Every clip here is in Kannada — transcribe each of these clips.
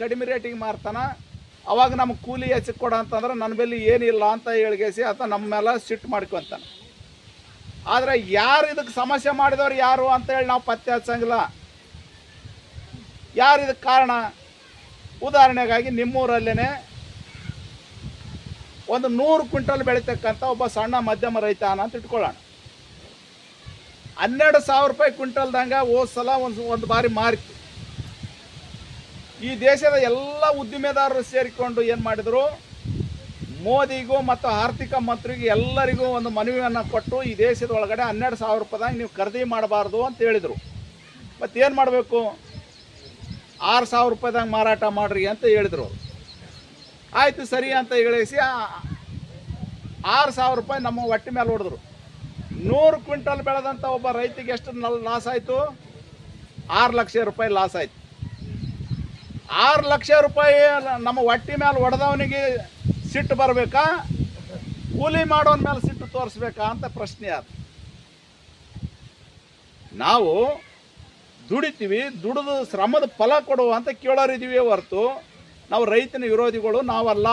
ಕಡಿಮೆ ರೇಟಿಗೆ ಮಾರ್ತಾನ. ಅವಾಗ ನಮ್ಗೆ ಕೂಲಿ ಹೆಚ್ಚಿಗೆ ಕೊಡ ಅಂತಂದ್ರೆ ನನ್ನ ಬೆಲ್ಲಿ ಏನಿಲ್ಲ ಅಂತ ಹೇಳ್ಗೇಸಿ ಆತ ನಮ್ಮ ಮೇಲೆ ಸಿಟ್ಟು ಮಾಡ್ಕೊತಾನೆ ಆದರೆ ಯಾರು ಇದಕ್ಕೆ ಸಮಸ್ಯೆ ಮಾಡಿದವ್ರು ಯಾರು ಅಂತೇಳಿ ನಾವು ಪತ್ತೆ ಹಚ್ಚಂಗಿಲ್ಲ. ಯಾರು ಇದಕ್ಕೆ ಕಾರಣ? ಉದಾಹರಣೆಗಾಗಿ ನಿಮ್ಮೂರಲ್ಲೇ ಒಂದು ನೂರು ಕ್ವಿಂಟಲ್ ಬೆಳೀತಕ್ಕಂಥ ಒಬ್ಬ ಸಣ್ಣ ಮಧ್ಯಮ ರೈತ ಅಂತ ಇಟ್ಕೊಳ್ಳೋಣ. ಹನ್ನೆರಡು ಸಾವಿರ ರೂಪಾಯಿ ಕ್ವಿಂಟಲ್ದಂಗೆ ಹೋದ ಸಲ ಒಂದು ಒಂದು ಬಾರಿ ಮಾರಿತು ಈ ದೇಶದ ಎಲ್ಲ ಉದ್ದಿಮೆದಾರರು ಸೇರಿಕೊಂಡು ಏನು ಮಾಡಿದರು? ಮೋದಿಗೂ ಮತ್ತು ಆರ್ಥಿಕ ಮಂತ್ರಿಗೂ ಎಲ್ಲರಿಗೂ ಒಂದು ಮನವಿಯನ್ನು ಕೊಟ್ಟು ಈ ದೇಶದ ಒಳಗಡೆ ಹನ್ನೆರಡು ಸಾವಿರ ರೂಪಾಯಿದಾಗ ನೀವು ಖರೀದಿ ಮಾಡಬಾರ್ದು ಅಂತ ಹೇಳಿದರು. ಮತ್ತು ಏನು ಮಾಡಬೇಕು? ಆರು ಸಾವಿರ ರೂಪಾಯಿದಾಗ ಮಾರಾಟ ಮಾಡ್ರಿ ಅಂತ ಹೇಳಿದರು. ಆಯಿತು ಸರಿ ಅಂತ ಹೇಳಿಸಿ ಆರು ಸಾವಿರ ರೂಪಾಯಿ ನಮ್ಮ ಹೊಟ್ಟೆ ಮೇಲೆ ಹೊಡೆದ್ರು. ನೂರು ಕ್ವಿಂಟಲ್ ಬೆಳೆದಂಥ ಒಬ್ಬ ರೈತಿಗೆ ಎಷ್ಟು ಲಾಸ್ ಆಯಿತು? ಆರು ಲಕ್ಷ ರೂಪಾಯಿ ಲಾಸ್ ಆಯಿತು. ಆರು ಲಕ್ಷ ರೂಪಾಯಿ ನಮ್ಮ ಹೊಟ್ಟೆ ಮೇಲೆ ಹೊಡೆದವನಿಗೆ ಸಿಟ್ಟು ಬರಬೇಕಾ? ಕೂಲಿ ಮಾಡೋನ ಮೇಲೆ ಸಿಟ್ಟು ತೋರಿಸ್ಬೇಕಾ ಅಂತ ಪ್ರಶ್ನೆ ಅದು. ನಾವು ದುಡಿತೀವಿ, ದುಡಿದು ಶ್ರಮದ ಫಲ ಕೊಡುವ ಅಂತ ಕೇಳೋರಿದ್ದೀವಿ ಹೊರತು. ನಾವು ರೈತನ ವಿರೋಧಿಗಳು, ನಾವಲ್ಲ.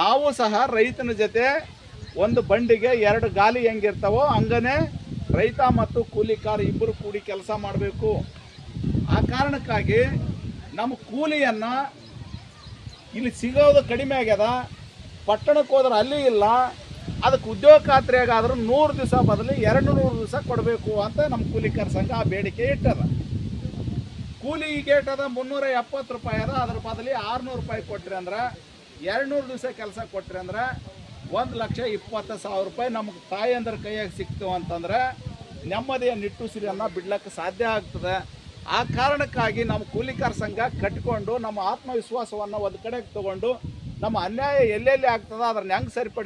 ನಾವು ಸಹ ರೈತನ ಜೊತೆ ಒಂದು ಬಂಡಿಗೆ ಎರಡು ಗಾಲಿ ಹೆಂಗಿರ್ತಾವೋ ಹಂಗನೇ ರೈತ ಮತ್ತು ಕೂಲಿಕಾರ ಇಬ್ಬರು ಕೂಡಿ ಕೆಲಸ ಮಾಡಬೇಕು. ಆ ಕಾರಣಕ್ಕಾಗಿ ನಮ್ಮ ಕೂಲಿಯನ್ನು ಇಲ್ಲಿ ಸಿಗೋದು ಕಡಿಮೆ ಆಗ್ಯದ, ಪಟ್ಟಣಕ್ಕೆ ಹೋದ್ರೆ ಅಲ್ಲಿ ಇಲ್ಲ, ಅದಕ್ಕೆ ಉದ್ಯೋಗ ಖಾತ್ರಿಯಾಗಾದ್ರೂ ನೂರು ದಿವಸ ಬದಲು ಎರಡು ನೂರು ದಿವಸ ಕೊಡಬೇಕು ಅಂತ ನಮ್ಮ ಕೂಲಿಕರ ಸಂಘ ಆ ಬೇಡಿಕೆ ಇಟ್ಟದ. ಕೂಲಿ ಗೇಟ್ ಅದ ಮುನ್ನೂರ ಎಪ್ಪತ್ತು ರೂಪಾಯಿ ಅದ, ಅದ್ರ ಬದಲಿ ಆರುನೂರು ರೂಪಾಯಿ ಕೊಟ್ರಿ ಅಂದ್ರೆ ಎರಡು ನೂರು ದಿವಸ ಕೆಲಸ ಕೊಟ್ರಿ ಅಂದ್ರೆ ಒಂದು ಲಕ್ಷ ಇಪ್ಪತ್ತು ಸಾವಿರ ರೂಪಾಯಿ ನಮಗೆ ಅಂದ್ರೆ ಕೈಯಾಗಿ ಸಿಕ್ತು ಅಂತಂದ್ರೆ ನೆಮ್ಮದಿಯ ನಿಟ್ಟುಸಿರಿಯನ್ನು ಬಿಡ್ಲಕ್ಕೆ ಸಾಧ್ಯ ಆಗ್ತದೆ. ಆ ಕಾರಣಕ್ಕಾಗಿ ನಮ್ಮ ಕೂಲಿಕಾರ ಸಂಘ ಕಟ್ಕೊಂಡು ನಮ್ಮ ಆತ್ಮವಿಶ್ವಾಸವನ್ನು ಒಂದು ಕಡೆಗೆ ತಗೊಂಡು ನಮ್ಮ ಅನ್ಯಾಯ ಎಲ್ಲೆಲ್ಲಿ ಆಗ್ತದ ಅದನ್ನ ಹೆಂಗೆ ಸರಿಪಡಿಸಿ